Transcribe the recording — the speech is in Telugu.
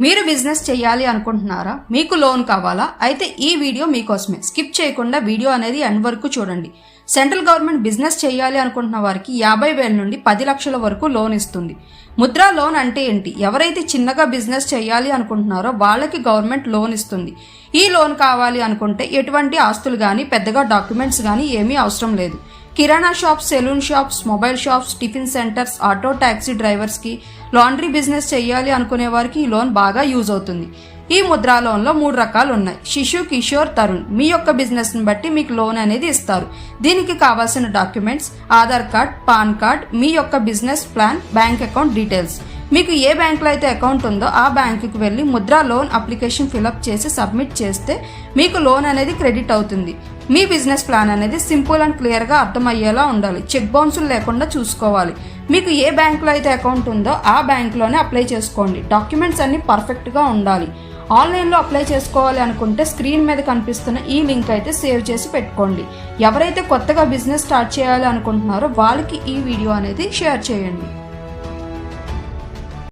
మీరు బిజినెస్ చేయాలి అనుకుంటున్నారా? మీకు లోన్ కావాలా? అయితే ఈ వీడియో మీకోసమే. స్కిప్ చేయకుండా వీడియో అనేది ఎండ్ వరకు చూడండి. సెంట్రల్ గవర్నమెంట్ బిజినెస్ చేయాలి అనుకుంటున్న వారికి యాభై వేల నుండి పది లక్షల వరకు లోన్ ఇస్తుంది. ముద్రా లోన్ అంటే ఏంటి? ఎవరైతే చిన్నగా బిజినెస్ చేయాలి అనుకుంటున్నారో వాళ్ళకి గవర్నమెంట్ లోన్ ఇస్తుంది. ఈ లోన్ కావాలి అనుకుంటే ఎటువంటి ఆస్తులు కానీ పెద్దగా డాక్యుమెంట్స్ కానీ ఏమీ అవసరం లేదు. కిరాణా shops salon shops mobile shops tiffin centres auto taxi డ్రైవర్స్కి laundry business చేయాలి అనుకునే వారికి ఈ లోన్ బాగా యూజ్ అవుతుంది. ఈ ముద్రా లోన్లో మూడు రకాలు ఉన్నాయి శిశు కిషోర్ తరుణ్. మీ యొక్క బిజినెస్ని బట్టి మీకు లోన్ అనేది ఇస్తారు. దీనికి కావాల్సిన documents Aadhaar card PAN card మీ యొక్క business plan bank account details. మీకు ఏ బ్యాంకులో అయితే అకౌంట్ ఉందో ఆ బ్యాంకుకి వెళ్ళి Mudra loan application fill up చేసి సబ్మిట్ చేస్తే మీకు లోన్ అనేది క్రెడిట్ అవుతుంది. మీ బిజినెస్ ప్లాన్ అనేది సింపుల్ అండ్ క్లియర్గా అర్థమయ్యేలా ఉండాలి. చెక్ బౌన్సులు లేకుండా చూసుకోవాలి. మీకు ఏ బ్యాంకులో అయితే అకౌంట్ ఉందో ఆ బ్యాంకులోనే అప్లై చేసుకోండి. డాక్యుమెంట్స్ అన్ని పర్ఫెక్ట్గా ఉండాలి. ఆన్లైన్లో అప్లై చేసుకోవాలి అనుకుంటే స్క్రీన్ మీద కనిపిస్తున్న ఈ లింక్ అయితే సేవ్ చేసి పెట్టుకోండి. ఎవరైతే కొత్తగా బిజినెస్ స్టార్ట్ చేయాలి అనుకుంటున్నారో వాళ్ళకి ఈ వీడియో అనేది షేర్ చేయండి.